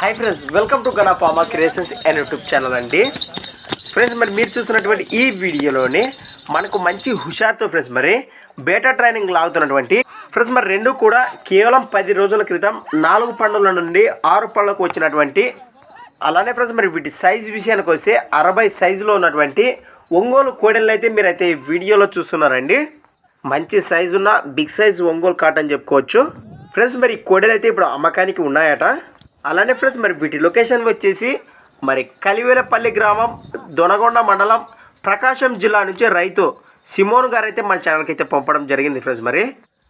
Hi friends welcome to Gana farmer creations and YouTube channel అండి. Friends మరి మీరు చూస్తున్నటువంటి ఈ వీడియోలోని మనకు మంచి హుషార్తో ఫ్రెండ్స్ మరి బేటా ట్రైనింగ్ లాగుతున్నటువంటి ఫ్రెండ్స్ మరి రెండు కూడా కేవలం పది రోజుల క్రితం నాలుగు పండుల నుండి ఆరు పళ్ళకు వచ్చినటువంటి అలానే ఫ్రెండ్స్ మరి వీటి సైజ్ విషయానికి వస్తే అరవై సైజులో ఉన్నటువంటి ఒంగోలు కోడెలను అయితే మీరైతే ఈ వీడియోలో చూస్తున్నారండి. మంచి సైజు ఉన్న బిగ్ సైజ్ ఒంగోలు కాటన్ చెప్పుకోవచ్చు. ఫ్రెండ్స్ మరి ఈ కోడెలు అయితే ఇప్పుడు అమ్మకానికి ఉన్నాయట. అలానే ఫ్రెండ్స్ మరి వీటి లొకేషన్ వచ్చేసి మరి కలివేలపల్లి గ్రామం దొనగొండ మండలం ప్రకాశం జిల్లా నుంచి రైతు సిమోన్ గారు అయితే మన ఛానల్కి అయితే పంపడం జరిగింది ఫ్రెండ్స్ మరి.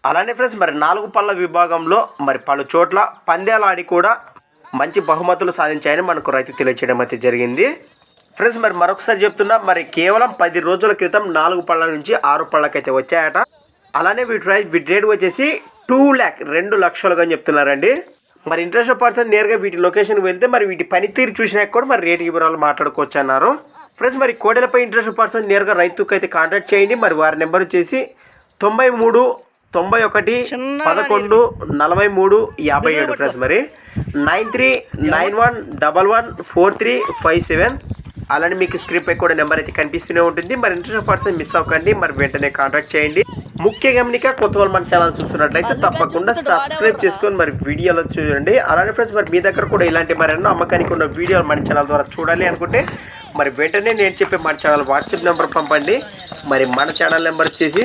అలానే ఫ్రెండ్స్ మరి నాలుగు పళ్ళ విభాగంలో మరి పలు చోట్ల పందేలు ఆడి కూడా మంచి బహుమతులు సాధించాయని మనకు రైతు తెలియచేయడం అయితే జరిగింది. ఫ్రెండ్స్ మరి మరొకసారి చెప్తున్నా మరి కేవలం పది రోజుల క్రితం నాలుగు పళ్ళ నుంచి ఆరు పళ్ళకైతే వచ్చాయట. అలానే వీటి ప్రైస్ వీటి రేట్ వచ్చేసి టూ ల్యాక్ రెండు లక్షలుగా అని చెప్తున్నారండి. మరి ఇంట్రెస్ట్ పర్సన్ నేరుగా వీటి లొకేషన్కి వెళ్తే మరి వీటి పనితీరు చూసినాక కూడా మరి రేటు వివరాలు మాట్లాడుకోవచ్చు అన్నారు. ఫ్రెండ్స్ మరి కోడెలపై ఇంట్రెస్ట్ పర్సన్ నేరుగా రైతుకు అయితే కాంటాక్ట్ చేయండి. మరి వారి నెంబర్ వచ్చేసి తొంభై మూడు తొంభై ఒకటి పదకొండు నలభై మూడు యాభై ఏడు ఫ్రెండ్స్ మరి. Nine three nine one double one four three five seven అలానే మీకు స్క్రీన్ పై కూడా నెంబర్ అయితే కనిపిస్తూనే ఉంటుంది. మరి ఇంట్రెస్ట్ పర్సన్ మిస్ అవ్వకండి మరి వెంటనే కాంటాక్ట్ చేయండి. ముఖ్య గమనిక కొత్త వాళ్ళు మన ఛానల్ చూస్తున్నట్లయితే తప్పకుండా సబ్స్క్రైబ్ చేసుకొని మరి వీడియోలో చూడండి. అలానే ఫ్రెండ్స్ మరి మీ దగ్గర కూడా ఇలాంటి మరెన్నో అమ్మకానికి ఉన్న వీడియోలు మన ఛానల్ ద్వారా చూడాలి అనుకుంటే మరి వెంటనే నేను చెప్పే మన ఛానల్ వాట్సాప్ నెంబర్ పంపండి. మరి మన ఛానల్ నెంబర్ వచ్చేసి